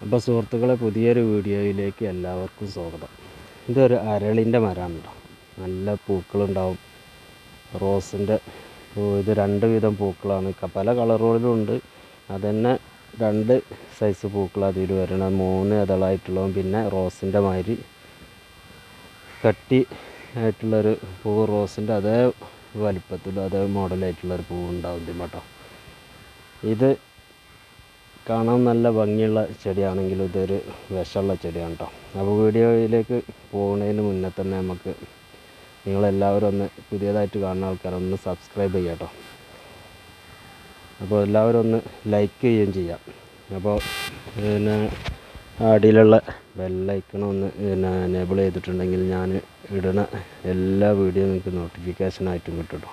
അപ്പോൾ സുഹൃത്തുക്കളെ പുതിയൊരു വീഡിയോയിലേക്ക് എല്ലാവർക്കും സ്വാഗതം. ഇതൊരു അരളിന്റെ മരമാണ് നല്ല പൂക്കളുണ്ടാവും. റോസിന്റെ ഇത് രണ്ട് വിധം പൂക്കളാണ്. പല കളറുകളിലും ഉണ്ട്. അതന്നെ രണ്ട് സൈസ് പൂക്കൾ അതിൽ വരണം മൂന്ന് ഇതളായിട്ടുള്ളതും പിന്നെ റോസിന്റെ മാതിരി കട്ടി ആയിട്ടുള്ളൊരു പൂ റോസിന്റെ അതേ വലിപ്പത്തിലും അതേ മോഡലായിട്ടുള്ളൊരു പൂ ഉണ്ടാവും ഇതിന് കേട്ടോ ഇത് കാണാൻ നല്ല ഭംഗിയുള്ള ചെടിയാണെങ്കിലും ഇതൊരു വിഷമുള്ള ചെടിയാണ് കേട്ടോ അപ്പോൾ വീഡിയോയിലേക്ക് പോകുന്നതിന് മുന്നേ തന്നെ നമുക്ക് നിങ്ങളെല്ലാവരും ഒന്ന് പുതിയതായിട്ട് കാണുന്ന ആൾക്കാർ ഒന്ന് സബ്സ്ക്രൈബ് ചെയ്യാം കേട്ടോ അപ്പോൾ എല്ലാവരും ഒന്ന് ലൈക്ക് ചെയ്യുകയും ചെയ്യാം. അപ്പോൾ പിന്നെ അടിയിലുള്ള ബെല്ലൈക്കണൊന്ന് പിന്നെ എനേബിൾ ചെയ്തിട്ടുണ്ടെങ്കിൽ ഞാൻ ഇടുന്ന എല്ലാ വീഡിയോ നിങ്ങൾക്ക് നോട്ടിഫിക്കേഷനായിട്ടും കിട്ടും കേട്ടോ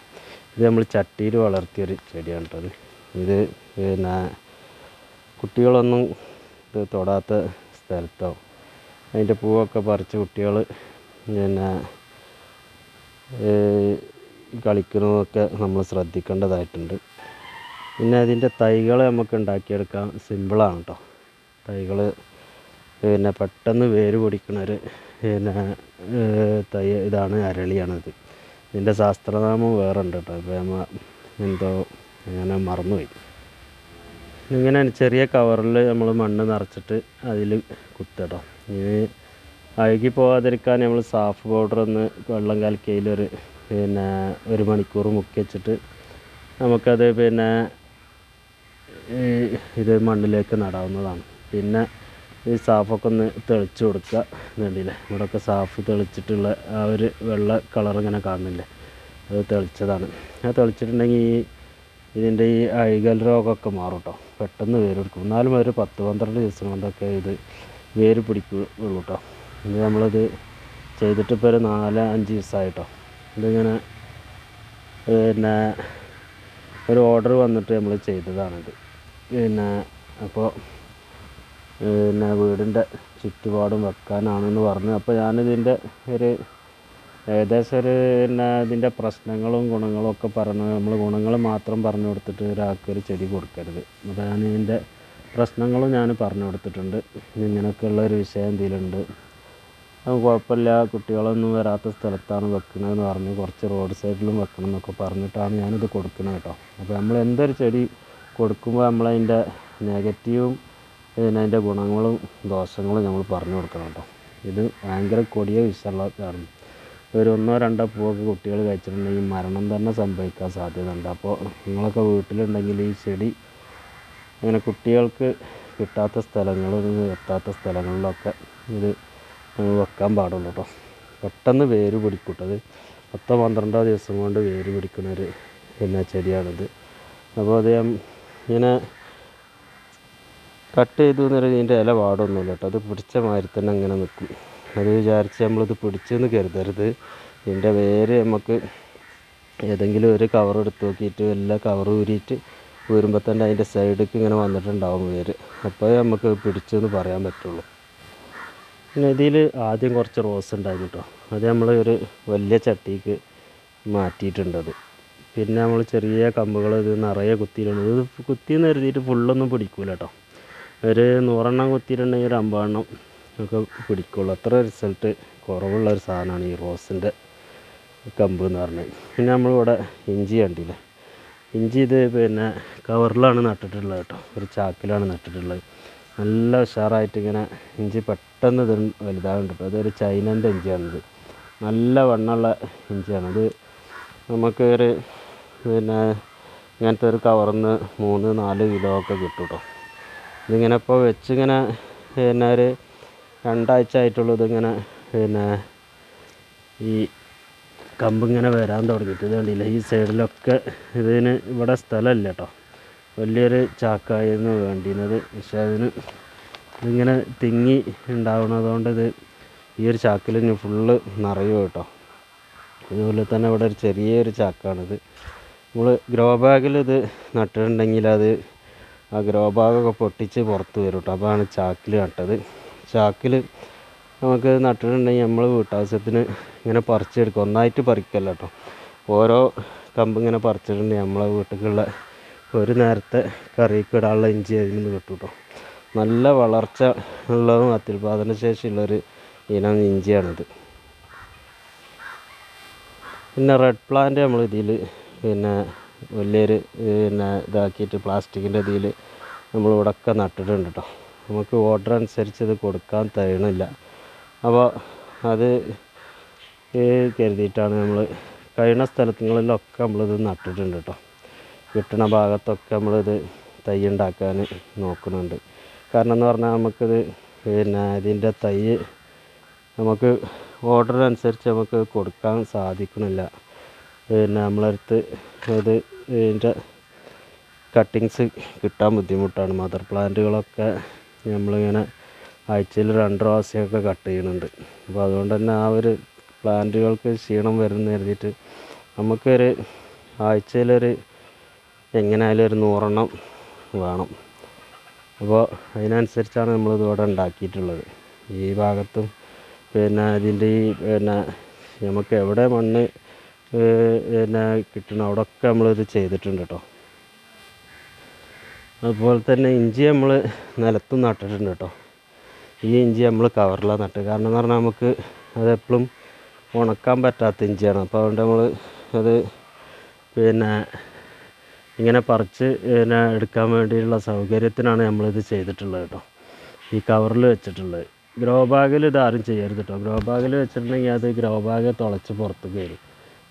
ഇത് നമ്മൾ ചട്ടിയിൽ വളർത്തിയൊരു ചെടിയാണ് കേട്ടോ. ഇത് പിന്നെ കുട്ടികളൊന്നും ഇത് തൊടാത്ത സ്ഥലത്തോ അതിന്റെ പൂവൊക്കെ പറിച്ച് കുട്ടികൾ പിന്നെ കളിക്കുന്നതൊക്കെ നമ്മൾ ശ്രദ്ധിക്കേണ്ടതായിട്ടുണ്ട്. പിന്നെ അതിന്റെ തൈകൾ നമുക്ക് ഉണ്ടാക്കിയെടുക്കാൻ സിമ്പിളാണ് കേട്ടോ തൈകൾ പിന്നെ പെട്ടെന്ന് വേര് പൊടിക്കണൊരു പിന്നെ തൈ ഇതാണ് അരളിയാണിത്. ഇതിന്റെ ശാസ്ത്രനാമം വേറെ ഉണ്ട് കേട്ടോ നമ്മ എന്തോ അങ്ങനെ മറന്നുപോയി. ഇങ്ങനെ ചെറിയ കവറിൽ നമ്മൾ മണ്ണ് നിറച്ചിട്ട് അതിൽ കുത്തിടാം ഇനി അഴുകി പോകാതിരിക്കാൻ നമ്മൾ സാഫ് പൗഡർ ഒന്ന് വെള്ളം കലക്കിയതിലൊരു പിന്നെ ഒരു മണിക്കൂർ മുക്കി വെച്ചിട്ട് നമുക്കത് പിന്നെ ഇത് മണ്ണിലേക്ക് നടാവുന്നതാണ്. പിന്നെ ഈ സാഫൊക്കെ ഒന്ന് തെളിച്ച് കൊടുക്കുക എന്നുണ്ടല്ലേ ഇവിടെയൊക്കെ സാഫ് തെളിച്ചിട്ടുള്ള ആ ഒരു വെള്ള കളർ ഇങ്ങനെ കാണുന്നില്ലേ? അത് തെളിച്ചതാണ്. ആ തെളിച്ചിട്ടുണ്ടെങ്കിൽ ഈ ഇതിന്റെ ഈ അഴുകൽ രോഗമൊക്കെ മാറും കേട്ടോ പെട്ടെന്ന് വേര്. എന്നാലും ഒരു പത്ത് പന്ത്രണ്ട് ദിവസം കൊണ്ടൊക്കെ ഇത് വേര് പിടിക്കുകയുള്ളൂ കേട്ടോ ഇത് നമ്മളിത് ചെയ്തിട്ട് ഇപ്പോൾ ഒരു നാല് അഞ്ച് ദിവസമായിട്ടോ. ഇതിങ്ങനെ പിന്നെ ഒരു ഓർഡർ വന്നിട്ട് നമ്മൾ ചെയ്തതാണിത്. പിന്നെ അപ്പോൾ പിന്നെ വീടിന്റെ ചുറ്റുപാടും വെക്കാനാണെന്ന് പറഞ്ഞു. അപ്പോൾ ഞാനിതിന്റെ ഒരു ഏകദേശം ഒരു പിന്നെ ഇതിന്റെ പ്രശ്നങ്ങളും ഗുണങ്ങളും ഒക്കെ പറഞ്ഞു നമ്മൾ ഗുണങ്ങൾ മാത്രം പറഞ്ഞു കൊടുത്തിട്ട് ഒരാൾക്ക് ഒരു ചെടി കൊടുക്കരുത്. ഞാൻ ഇതിന്റെ പ്രശ്നങ്ങളും ഞാൻ പറഞ്ഞു കൊടുത്തിട്ടുണ്ട്. ഇങ്ങനെയൊക്കെയുള്ള ഒരു വിഷയം ഇതിലുണ്ട് അത് കുഴപ്പമില്ല. കുട്ടികളൊന്നും വരാത്ത സ്ഥലത്താണ് വെക്കണതെന്ന് പറഞ്ഞ് കുറച്ച് റോഡ് സൈഡിലും വെക്കണം എന്നൊക്കെ പറഞ്ഞിട്ടാണ് ഞാനിത് കൊടുക്കുന്നത് കേട്ടോ. അപ്പോൾ നമ്മൾ എന്തൊരു ചെടി കൊടുക്കുമ്പോൾ നമ്മളതിന്റെ നെഗറ്റീവും പിന്നെ അതിന്റെ ഗുണങ്ങളും ദോഷങ്ങളും നമ്മൾ പറഞ്ഞു കൊടുക്കണം കേട്ടോ. ഇത് ഭയങ്കര കൊടിയ വിഷമുള്ളതാണ്. ഒരു ഒന്നോ രണ്ടോ പൂവൊക്കെ കുട്ടികൾ കഴിച്ചിട്ടുണ്ടെങ്കിൽ മരണം തന്നെ സംഭവിക്കാൻ സാധ്യതയുണ്ട്. അപ്പോൾ നിങ്ങളൊക്കെ വീട്ടിലുണ്ടെങ്കിൽ ഈ ചെടി അങ്ങനെ കുട്ടികൾക്ക് കിട്ടാത്ത സ്ഥലങ്ങളിൽ എത്താത്ത സ്ഥലങ്ങളിലൊക്കെ ഇത് വെക്കാൻ പാടുള്ളൂ കേട്ടോ. പെട്ടെന്ന് വേര് പിടിക്കൂട്ടത് പത്തോ പന്ത്രണ്ടോ ദിവസം കൊണ്ട് വേര് പിടിക്കുന്ന ഒരു പിന്നെ ചെടിയാണിത്. അപ്പോൾ ഞാൻ ഇങ്ങനെ കട്ട് ചെയ്തു എന്നൊരു ഇതിന്റെ ഇല പാടൊന്നുമില്ല കേട്ടോ. അത് പിടിച്ച മാതിരി തന്നെ അങ്ങനെ നിൽക്കും. അത് വിചാരിച്ച് നമ്മളിത് പിടിച്ചെന്ന് കരുതരുത്. ഇതിന്റെ വേര് നമുക്ക് ഏതെങ്കിലും ഒരു കവർ എടുത്ത് നോക്കിയിട്ട് എല്ലാ കവർ ഊരിയിട്ട് ഊരുമ്പോൾ തന്നെ അതിന്റെ സൈഡിലേക്ക് ഇങ്ങനെ വന്നിട്ടുണ്ടാവും വേര്. അപ്പോൾ നമുക്ക് പിടിച്ചെന്ന് പറയാൻ പറ്റുള്ളൂ. പിന്നെ ഇതിൽ ആദ്യം കുറച്ച് റോസ് ഉണ്ടായിരുന്നു കേട്ടോ അത് നമ്മൾ ഒരു വലിയ ചട്ടിക്ക് മാറ്റിയിട്ടുണ്ടത് പിന്നെ നമ്മൾ ചെറിയ കമ്പുകൾ ഇത് നിറയെ കുത്തിയിട്ടുണ്ട്. ഇത് കുത്തിയെന്ന് കരുതിയിട്ട് ഫുള്ളൊന്നും പിടിക്കൂല കേട്ടോ ഒരു നൂറെണ്ണം കുത്തിയിട്ടുണ്ടെങ്കിൽ ഒരു അമ്പതെണ്ണം ഒക്കെ പിടിക്കുള്ളൂ. അത്ര റിസൾട്ട് കുറവുള്ള ഒരു സാധനമാണ് ഈ റോസിന്റെ കമ്പ് എന്ന് പറഞ്ഞത് പിന്നെ നമ്മളിവിടെ ഇഞ്ചി കണ്ടില്ലേ? ഇഞ്ചി ഇത് പിന്നെ കവറിലാണ് നട്ടിട്ടുള്ളത് കേട്ടോ. ഒരു ചാക്കിലാണ് നട്ടിട്ടുള്ളത്. നല്ല ഉഷാറായിട്ട് ഇങ്ങനെ ഇഞ്ചി പെട്ടെന്ന് ഇത് വലുതാകുന്നുണ്ട് കേട്ടോ അതൊരു ചൈനന്റെ ഇഞ്ചിയാണിത്. നല്ല വണ്ണമുള്ള ഇഞ്ചിയാണ്. ഇത് നമുക്ക് ഒരു പിന്നെ ഇങ്ങനത്തെ ഒരു കവറിൽ നിന്ന് മൂന്ന് നാല് കിലോ ഒക്കെ കിട്ടും കേട്ടോ. ഇതിങ്ങനെ ഇപ്പോൾ വെച്ചിങ്ങനെ പിന്നെ ഒരു രണ്ടാഴ്ച ആയിട്ടുള്ളൂ ഇതിങ്ങനെ പിന്നെ ഈ കമ്പിങ്ങനെ വരാൻ തുടങ്ങിയിട്ട് ഇത് കണ്ടില്ല? ഈ സൈഡിലൊക്കെ ഇതിന് ഇവിടെ സ്ഥലമില്ല കേട്ടോ. വലിയൊരു ചാക്കായിരുന്നു വേണ്ടിയിരുന്നത്. പക്ഷേ അതിന് ഇതിങ്ങനെ തിങ്ങി ഉണ്ടാവുന്നതുകൊണ്ട് ഇത് ഈ ഒരു ചാക്കിൽ ഇനി ഫുള്ള് നിറയും കേട്ടോ. അതുപോലെ തന്നെ ഇവിടെ ഒരു ചെറിയൊരു ചാക്കാണിത്. നമ്മൾ ഗ്രോ ബാഗിൽ ഇത് നട്ടിട്ടുണ്ടെങ്കിൽ അത് ആ ഗ്രോ ബാഗൊക്കെ പൊട്ടിച്ച് പുറത്ത് വരും കേട്ടോ. അപ്പോഴാണ് ചാക്കിൽ നട്ടത്. ചാക്കിൽ നമുക്ക് നട്ടിട്ടുണ്ടെങ്കിൽ നമ്മൾ വീട്ടാവശ്യത്തിന് ഇങ്ങനെ പറിച്ചെടുക്കും. ഒന്നായിട്ട് പറിക്കല്ല കേട്ടോ. ഓരോ കമ്പ് ഇങ്ങനെ പറിച്ചിട്ടുണ്ടെങ്കിൽ നമ്മളെ വീട്ടിലേക്കുള്ള ഒരു നേരത്തെ കറിക്ക് ഇടാനുള്ള ഇഞ്ചി അതിൽ നിന്ന് കിട്ടും കേട്ടോ. നല്ല വളർച്ച ഉള്ളതും അത്യുൽപാദന ശേഷിയുള്ളൊരു ഇനം ഇഞ്ചിയാണിത്. പിന്നെ റെഡ് പ്ലാന്റ് നമ്മൾ ഇതിൽ പിന്നെ വലിയൊരു പിന്നെ ഇതാക്കിയിട്ട് പ്ലാസ്റ്റിക്കിന്റെ ഇതിൽ നമ്മൾ ഇവിടെയൊക്കെ നട്ടിട്ടുണ്ട് കേട്ടോ. നമുക്ക് ഓർഡർ അനുസരിച്ച് ഇത് കൊടുക്കാൻ തരണില്ല. അപ്പോൾ അത് കരുതിയിട്ടാണ് നമ്മൾ കഴിയുന്ന സ്ഥലങ്ങളിലൊക്കെ നമ്മളിത് നട്ടിട്ടുണ്ട് കേട്ടോ കിട്ടുന്ന ഭാഗത്തൊക്കെ നമ്മളിത് തൈ ഉണ്ടാക്കാൻ നോക്കുന്നുണ്ട്. കാരണം എന്ന് പറഞ്ഞാൽ നമുക്കിത് പിന്നെ ഇതിന്റെ തൈ നമുക്ക് ഓർഡർ അനുസരിച്ച് നമുക്ക് കൊടുക്കാൻ സാധിക്കണില്ല. പിന്നെ നമ്മളടുത്ത് ഇത് ഇതിന്റെ കട്ടിങ്സ് കിട്ടാൻ ബുദ്ധിമുട്ടാണ്. മദർ പ്ലാന്റുകളൊക്കെ നമ്മളിങ്ങനെ ആഴ്ചയിൽ രണ്ട് പ്രാവശ്യമൊക്കെ കട്ട് ചെയ്യുന്നുണ്ട്. അപ്പോൾ അതുകൊണ്ട് തന്നെ ആ ഒരു പ്ലാന്റുകൾക്ക് ക്ഷീണം വരുന്ന കരുതിയിട്ട് നമുക്കൊരു ആഴ്ചയിലൊരു എങ്ങനെയായാലും ഒരു നൂറെണ്ണം വേണം. അപ്പോൾ അതിനനുസരിച്ചാണ് നമ്മൾ ഇവിടെ ഉണ്ടാക്കിയിട്ടുള്ളത്. ഈ ഭാഗത്തും പിന്നെ ഇതിന്റെ ഈ പിന്നെ നമുക്ക് എവിടെ മണ്ണ് പിന്നെ കിട്ടണം അവിടെയൊക്കെ നമ്മളിത് ചെയ്തിട്ടുണ്ട് കേട്ടോ. അതുപോലെ തന്നെ ഇഞ്ചി നമ്മൾ നിലത്തും നട്ടിട്ടുണ്ട് കേട്ടോ. ഈ ഇഞ്ചി നമ്മൾ കവറിലാണ് നട്ടത് കാരണം എന്ന് പറഞ്ഞാൽ നമുക്ക് അതെപ്പോഴും ഉണക്കാൻ പറ്റാത്ത ഇഞ്ചിയാണ്. അപ്പോൾ അതുകൊണ്ട് നമ്മൾ അത് പിന്നെ ഇങ്ങനെ പറിച്ച് പിന്നെ എടുക്കാൻ വേണ്ടിയുള്ള സൗകര്യത്തിനാണ് നമ്മളിത് ചെയ്തിട്ടുള്ളത് കേട്ടോ. ഈ കവറിൽ വെച്ചിട്ടുള്ളത്. ഗ്രോ ബാഗിൽ ഇതാരും ചെയ്യരുത് കേട്ടോ. ഗ്രോ ബാഗിൽ വെച്ചിട്ടുണ്ടെങ്കിൽ അത് ഗ്രോ ബാഗ് തുളച്ച് പുറത്തേക്ക് വരും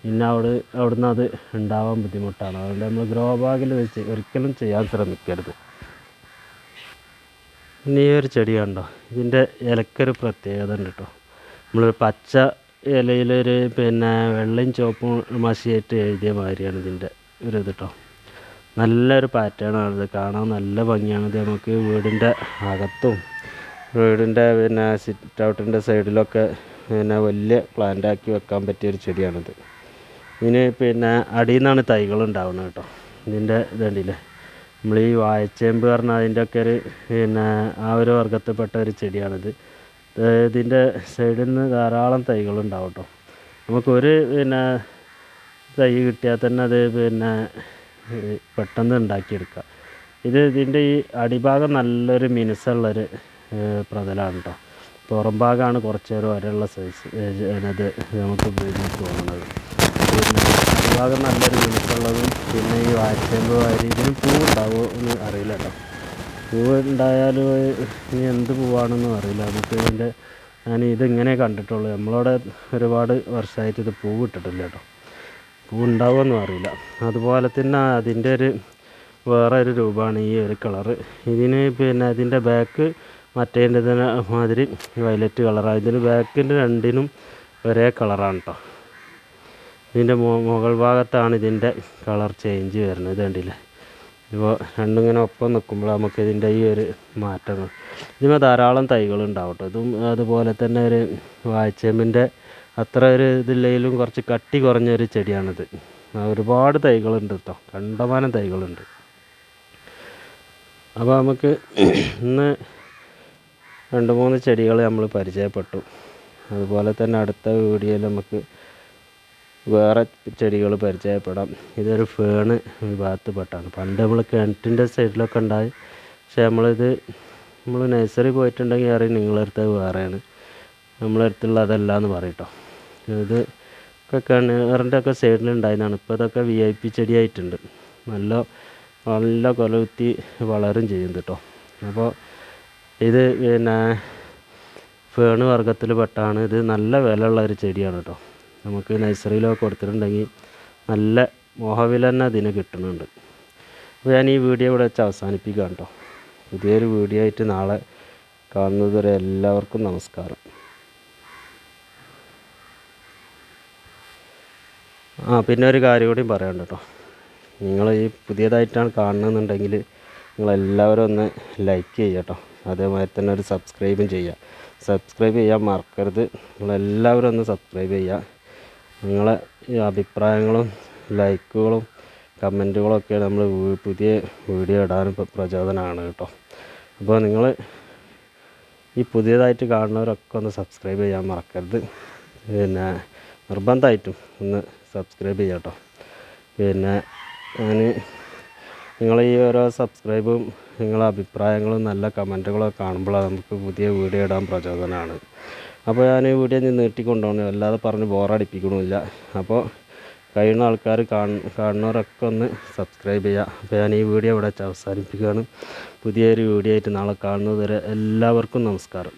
പിന്നെ അവിടെ അവിടുന്ന് അത് ഉണ്ടാവാൻ ബുദ്ധിമുട്ടാണ്. അതുകൊണ്ട് നമ്മൾ ഗ്രോ ബാഗിൽ വെച്ച് ഒരിക്കലും ചെയ്യാൻ ശ്രമിക്കരുത് ഇനി ഈ ഒരു ചെടി കണ്ടോ? ഇതിന്റെ ഇലക്കൊരു പ്രത്യേകത ഉണ്ട് കേട്ടോ. നമ്മൾ പച്ച ഇലയിലൊരു പിന്നെ വെള്ളയും ചുവപ്പും മഷിയായിട്ട് എഴുതിയ മാതിരിയാണ് ഇതിന്റെ ഒരു ഇത് കേട്ടോ. നല്ലൊരു പാറ്റേണാണിത് കാണാൻ നല്ല ഭംഗിയാണിത് നമുക്ക് വീടിന്റെ അകത്തും വീടിന്റെ പിന്നെ സിറ്റ് ഔട്ടിന്റെ സൈഡിലൊക്കെ പിന്നെ വലിയ പ്ലാന്റ് ആക്കി വെക്കാൻ പറ്റിയൊരു ചെടിയാണിത്. ഇതിന് പിന്നെ അടിയിൽ നിന്നാണ് തൈകൾ ഉണ്ടാവുന്നത് കേട്ടോ. ഇതിന്റെ ഇതുണ്ടല്ലേ. നമ്മൾ ഈ വാഴച്ചേമ്പ് പറഞ്ഞ അതിന്റെ ഒക്കെ ഒരു പിന്നെ ആ ഒരു വർഗത്തിൽപ്പെട്ട ഒരു ചെടിയാണിത്. ഇത് ഇതിന്റെ സൈഡിൽ നിന്ന് ധാരാളം തൈകൾ ഉണ്ടാവും കേട്ടോ. നമുക്കൊരു പിന്നെ തൈ കിട്ടിയാൽ തന്നെ അത് പിന്നെ പെട്ടെന്ന് ഉണ്ടാക്കിയെടുക്കാം ഇത് ഇതിന്റെ ഈ അടിഭാഗം നല്ലൊരു മിനുസമുള്ളൊരു പ്രതലാണ് കേട്ടോ. പുറം ഭാഗമാണ് വരെയുള്ള സൈസ് അത് നമുക്ക് ഉപയോഗിച്ച് തോന്നുന്നത്. പിന്നെ അടിഭാഗം നല്ലൊരു മിനുക്കുള്ളതും പിന്നെ ഈ വാഴച്ചേമ്പ് വാരി ഇതിന് പൂവുണ്ടാവുമോ എന്ന് അറിയില്ല കേട്ടോ. പൂവ് ഉണ്ടായാലും ഇനി എന്ത് പൂവാണെന്നും അറിയില്ല. നമുക്ക് ഇതിന്റെ ഞാൻ ഇതിങ്ങനെ കണ്ടിട്ടുള്ളൂ നമ്മളവിടെ ഒരുപാട് വർഷമായിട്ട് ഇത് പൂവ് ഇട്ടിട്ടില്ല കേട്ടോ. പൂ ഉണ്ടാവുമെന്നും അറിയില്ല. അതുപോലെ തന്നെ അതിന്റെ ഒരു വേറെ ഒരു രൂപമാണ് ഈ ഒരു കളറ്. ഇതിന് പിന്നെ അതിന്റെ ബാക്ക് മറ്റേതിന്റെ മാതിരി വയലറ്റ് കളറാണ് ഇതിന് ബാക്കിന്റെ രണ്ടിനും ഒരേ കളറാണ് കേട്ടോ. ഇതിന്റെ മുകൾ ഭാഗത്താണ് ഇതിന്റെ കളർ ചേഞ്ച് വരുന്നത് ഇത് കണ്ടില്ലേ? ഇപ്പോൾ രണ്ടും ഇങ്ങനെ ഒപ്പം നിൽക്കുമ്പോൾ നമുക്ക് ഇതിന്റെ ഈ ഒരു മാറ്റങ്ങൾ ഇതിന് ധാരാളം തൈകൾ ഉണ്ടാവും കേട്ടോ ഇതും അതുപോലെ തന്നെ ഒരു വാഴച്ചേമ്പിന്റെ അത്ര ഒരു ഇതില്ലെങ്കിലും കുറച്ച് കട്ടി കുറഞ്ഞൊരു ചെടിയാണിത്. ഒരുപാട് തൈകളുണ്ട് കേട്ടോ. കണ്ടമാനം തൈകളുണ്ട്. അപ്പോൾ നമുക്ക് ഇന്ന് രണ്ട് മൂന്ന് ചെടികൾ നമ്മൾ പരിചയപ്പെട്ടു. അതുപോലെ തന്നെ അടുത്ത വീഡിയോയിൽ നമുക്ക് വേറെ ചെടികൾ പരിചയപ്പെടാം. ഇതൊരു ഫേണ് വിഭാഗത്തിൽപ്പെട്ടാണ്. പണ്ട് നമ്മൾ കിണറ്റിന്റെ സൈഡിലൊക്കെ ഉണ്ടായി. പക്ഷെ നമ്മളിത് നമ്മൾ നഴ്സറി പോയിട്ടുണ്ടെങ്കിൽ അറിയാം നിങ്ങളുടെ വേറെയാണ്. നമ്മളെ അടുത്തുള്ള അതല്ല എന്ന് പറയട്ടോ. ഇത് ഒക്കെ കിണറിന്റെ ഒക്കെ സൈഡിലുണ്ടായതാണ്. ഇപ്പോൾ ഇതൊക്കെ വി ഐ പി ചെടിയായിട്ടുണ്ട്. നല്ല നല്ല കൊലകുത്തി വളരും ചെയ്യും കേട്ടോ അപ്പോൾ ഇത് പിന്നെ ഫേണ് വർഗത്തിൽ പെട്ടാണ് ഇത് നല്ല വിലയുള്ള ഒരു ചെടിയാണ് കേട്ടോ നമുക്ക് നഴ്സറിയിലൊക്കെ കൊടുത്തിട്ടുണ്ടെങ്കിൽ നല്ല മോഹവില തന്നെ അതിന് കിട്ടുന്നുണ്ട്. അപ്പോൾ ഞാൻ ഈ വീഡിയോ ഇവിടെ വെച്ച് അവസാനിപ്പിക്കാം കേട്ടോ. പുതിയൊരു വീഡിയോ ആയിട്ട് നാളെ കാണുന്നതുവരെ എല്ലാവർക്കും നമസ്കാരം. ആ പിന്നെ ഒരു കാര്യം കൂടി പറയാനുണ്ട് കേട്ടോ. നിങ്ങൾ ഈ പുതിയതായിട്ടാണ് കാണുന്നതെന്നുണ്ടെങ്കിൽ നിങ്ങളെല്ലാവരും ഒന്ന് ലൈക്ക് ചെയ്യുക കേട്ടോ. അതേമാതിരി തന്നെ ഒരു സബ്സ്ക്രൈബും ചെയ്യുക. സബ്സ്ക്രൈബ് ചെയ്യാൻ മറക്കരുത്. നിങ്ങളെല്ലാവരും ഒന്ന് സബ്സ്ക്രൈബ് ചെയ്യുക. നിങ്ങളെ അഭിപ്രായങ്ങളും ലൈക്കുകളും കമന്റുകളൊക്കെ നമ്മൾ പുതിയ വീഡിയോ ഇപ്പോൾ പ്രചോദനമാണ് കേട്ടോ. അപ്പോൾ നിങ്ങൾ ഈ പുതിയതായിട്ട് കാണുന്നവരൊക്കെ ഒന്ന് സബ്സ്ക്രൈബ് ചെയ്യാൻ മറക്കരുത്. പിന്നെ നിർബന്ധമായിട്ടും ഒന്ന് സബ്സ്ക്രൈബ് ചെയ്യാം കേട്ടോ. പിന്നെ ഞാൻ നിങ്ങൾ ഈ ഓരോ സബ്സ്ക്രൈബും നിങ്ങളെ അഭിപ്രായങ്ങളും നല്ല കമന്റുകളൊക്കെ കാണുമ്പോൾ നമുക്ക് പുതിയ വീഡിയോ ഇടാൻ പ്രചോദനമാണ്. അപ്പോൾ ഞാൻ വീഡിയോ ഇനി നീട്ടിക്കൊണ്ടുപോകണം അല്ലാതെ പറഞ്ഞ് ബോറടിപ്പിക്കണമില്ല. അപ്പോൾ കഴിയുന്ന ആൾക്കാർ കാണുന്നവരൊക്കെ ഒന്ന് സബ്സ്ക്രൈബ് ചെയ്യുക. അപ്പോൾ ഞാൻ ഈ വീഡിയോ ഇവിടെ വെച്ച് അവസാനിപ്പിക്കുകയാണ്. പുതിയൊരു വീഡിയോ ആയിട്ട് നാളെ കാണുന്നത് വരെ എല്ലാവർക്കും നമസ്കാരം.